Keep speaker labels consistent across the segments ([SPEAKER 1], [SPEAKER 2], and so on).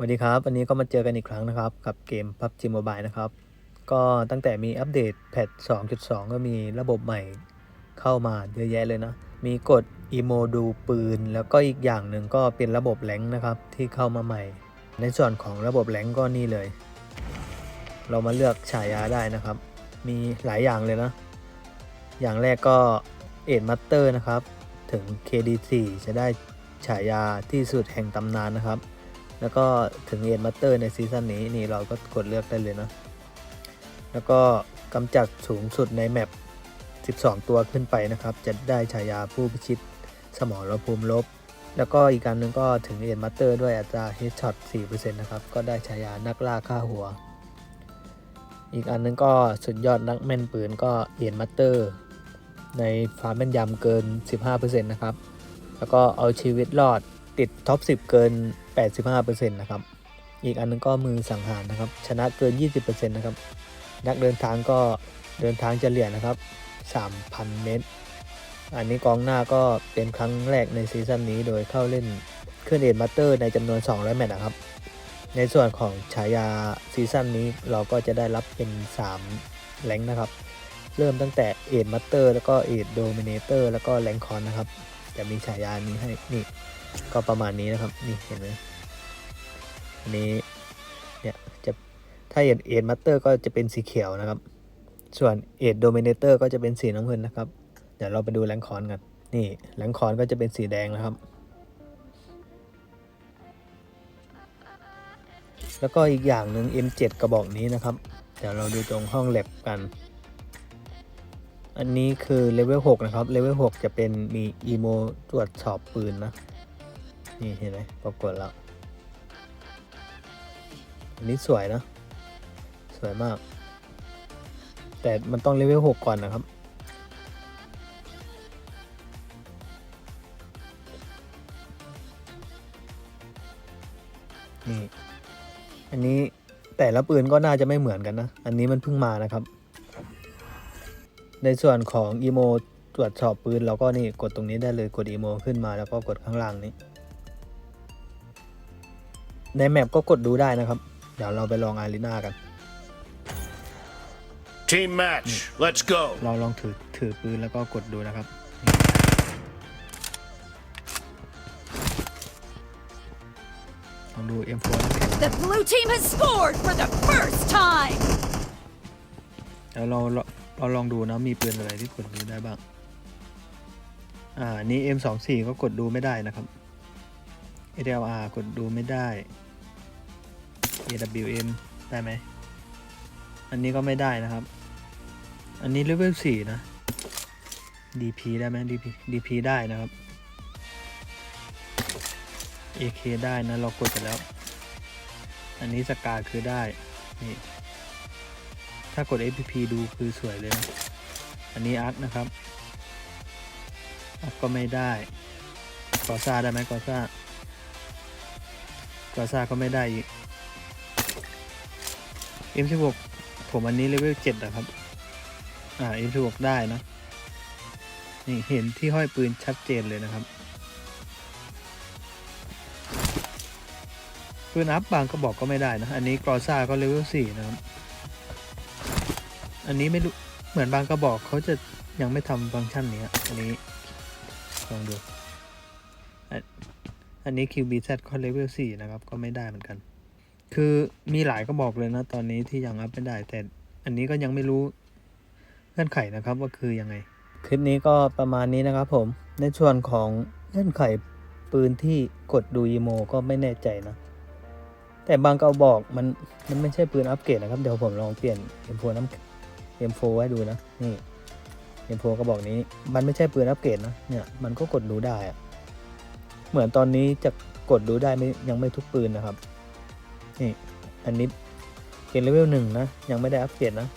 [SPEAKER 1] สวัสดีครับ วันนี้ก็มาเจอกันอีกครั้งนะครับ กับเกม PUBG Mobile นะครับ ก็ตั้งแต่มีอัปเดตแพท 2.2 ก็มีระบบใหม่เข้ามาเยอะแยะเลยนะ มีกดอีโมดูปืน แล้วก็อีกอย่างหนึ่งก็เป็นระบบแรงนะครับ ที่เข้ามาใหม่ ในส่วนของระบบแรงก็นี่เลย เรามาเลือกฉายาได้นะครับ มีหลายอย่างเลยนะ อย่างแรกก็เอ็ดมัตเตอร์นะครับ ถึง KD4 จะได้ฉายาที่สุดแห่งตำนานนะครับ แล้วก็ถึงเอ็นมัตเตอร์ในซีซั่นนี้นี่เราก็กดเลือกได้เลยนะ แล้วก็กำจัดสูงสุดในแมป 12 ตัวขึ้นไปนะครับ จะได้ฉายาผู้พิชิตสมรภูมิลบ แล้วก็อีกการหนึ่งก็ถึงเอ็นมัตเตอร์ด้วยอัตราเฮดช็อต4%นะครับ ก็ได้ฉายานักล่าฆ่าหัว อีกอันนึงก็สุดยอดนักแม่นปืนก็เอ็นมัตเตอร์ ในความแม่นยำเกิน 15%นะครับ แล้วก็เอาชีวิตรอด ติดท็อป 10 เกิน 85%นะครับ อีกอันนึงก็มือสังหารนะครับ ชนะเกิน 20%นะครับ นักเดินทางก็เดินทางเฉลี่ยนะครับ 3,000 เมตร อันนี้กองหน้าก็เป็นครั้งแรกในซีซั่นนี้โดยเข้าเล่นเครื่องเอ็นมาสเตอร์ในจำนวน 200 แมตช์นะครับ ในส่วนของฉายาซีซั่นนี้เราก็จะได้รับเป็น 3แรงนะครับ เริ่มตั้งแต่เอ็ดมัตเตอร์แล้วก็เอ็ดโดมิเนเตอร์แล้วก็แรงคอนนะครับ จะมีฉายานี้ให้นี่ ก็ประมาณนี้นะครับ นี่เห็นไหมอันนี้เนี่ยจะถ้าเอ็ดเอ็ดมัตเตอร์ก็จะเป็นสีเขียวนะครับ ส่วนเอ็ดโดเมเนเตอร์ก็จะเป็นสีน้ำเงินนะครับ เดี๋ยวเราไปดูแรงคอนกัน นี่แรงคอนก็จะเป็นสีแดงนะครับ แล้วก็อีกอย่างหนึ่ง M7 กระบอกนี้นะครับ เดี๋ยวเราดูตรงห้องแลบกัน อันนี้คือเลเวล6นะครับ เลเวล6จะเป็นมีอีโมตรวจสอบปืนนะ นี่เห็นไหมปรากฏแล้วอันนี้สวยนะ สวยมาก แต่มันต้องเลเวล6ก่อนนะครับ นี่ อันนี้แต่ละปืนก็น่าจะไม่เหมือนกันนะ อันนี้มันเพิ่งมานะครับ ในส่วนของอีโมตรวจสอบปืนเราก็นี่กดตรงนี้ได้เลยกดอีโมขึ้นมาแล้วก็กดข้างล่างนี้ ในแมปก็กดดูได้นะครับ เดี๋ยวเราไปลองอารีนากัน
[SPEAKER 2] Team match. Let's go.
[SPEAKER 1] เราลองถือถือปืนแล้วก็กดดูนะครับ ลองดู M4 นะ
[SPEAKER 3] The blue team has scored for the first time!
[SPEAKER 1] เดี๋ยวเราเราเราลองดูนะมีปืนอะไรที่กดดูได้บ้าง อ่า นี่ M24 ก็กดดูไม่ได้นะครับ ADLR กดดูไม่ได้ AWM ได้ไหม อันนี้ก็ไม่ได้นะครับ อันนี้เลเวล4นะ DP ได้ไหม DP DP ได้นะครับ AK ได้นะ เรากดไปแล้ว อันนี้สกาคือได้ นี่ ถ้ากด FPP ดูคือสวยเลยนะอันนี้อาร์คนะครับอาร์คก็ไม่ได้ กอซ่าได้ไหมกอซ่า กอซ่าก็ไม่ได้อีก M16 ผมอันนี้เลเวล7นะครับ อ่า M16 ได้นะนี่เห็นที่ห้อยปืนชัดเจนเลยนะครับ ปืนอัพบางก็บอกก็ไม่ได้นะ อันนี้กรอซ่าก็เลเวล4นะครับ อันนี้ไม่รู้ เหมือนบางกระบอกเขาจะยังไม่ทำฟังก์ชันนี้อันนี้ลองดู อันนี้ QBZ ก็เลเวล4นะครับ ก็ไม่ได้เหมือนกัน คือมีหลายกระบอกเลยนะ ตอนนี้ที่ยังอัพไม่ได้ แต่อันนี้ก็ยังไม่รู้เงื่อนไขนะครับว่าคือยังไง คลิปนี้ก็ประมาณนี้นะครับผม ในส่วนของเงื่อนไขปืนที่กดดูอีโมก็ไม่แน่ใจนะ แต่บางกระบอกมันมันไม่ใช่ปืนอัปเกรดนะครับ เดี๋ยวผมลองเปลี่ยน M4 น้ำ M4 ไว้ดูนะ นี่ M4 กระบอกนี้ มันไม่ใช่ปืนอัปเกรดนะ เนี่ย มันก็กดดูได้อะ เหมือนตอนนี้จะกดดูได้ไม่ยังไม่ทุกปืนนะครับ นี่ อันนี้เป็นเลเวลหนึ่งนะ ยังไม่ได้อัปเกรดนะ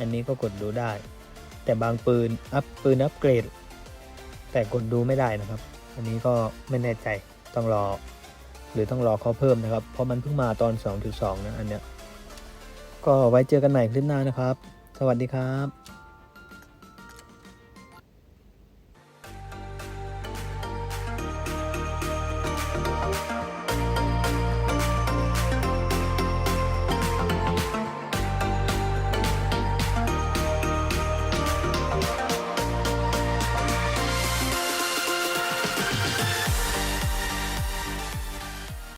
[SPEAKER 1] อันนี้ก็กดดูได้ แต่บางปืนอัพปืนอัปเกรด แต่กดดูไม่ได้นะครับ อันนี้ก็ไม่แน่ใจต้องรอ หรือต้องรอเขาเพิ่มนะครับ เพราะมันเพิ่งมาตอน 2.2 นะอันเนี้ยก็ไว้เจอกันใหม่คลิปหน้านะครับ สวัสดีครับ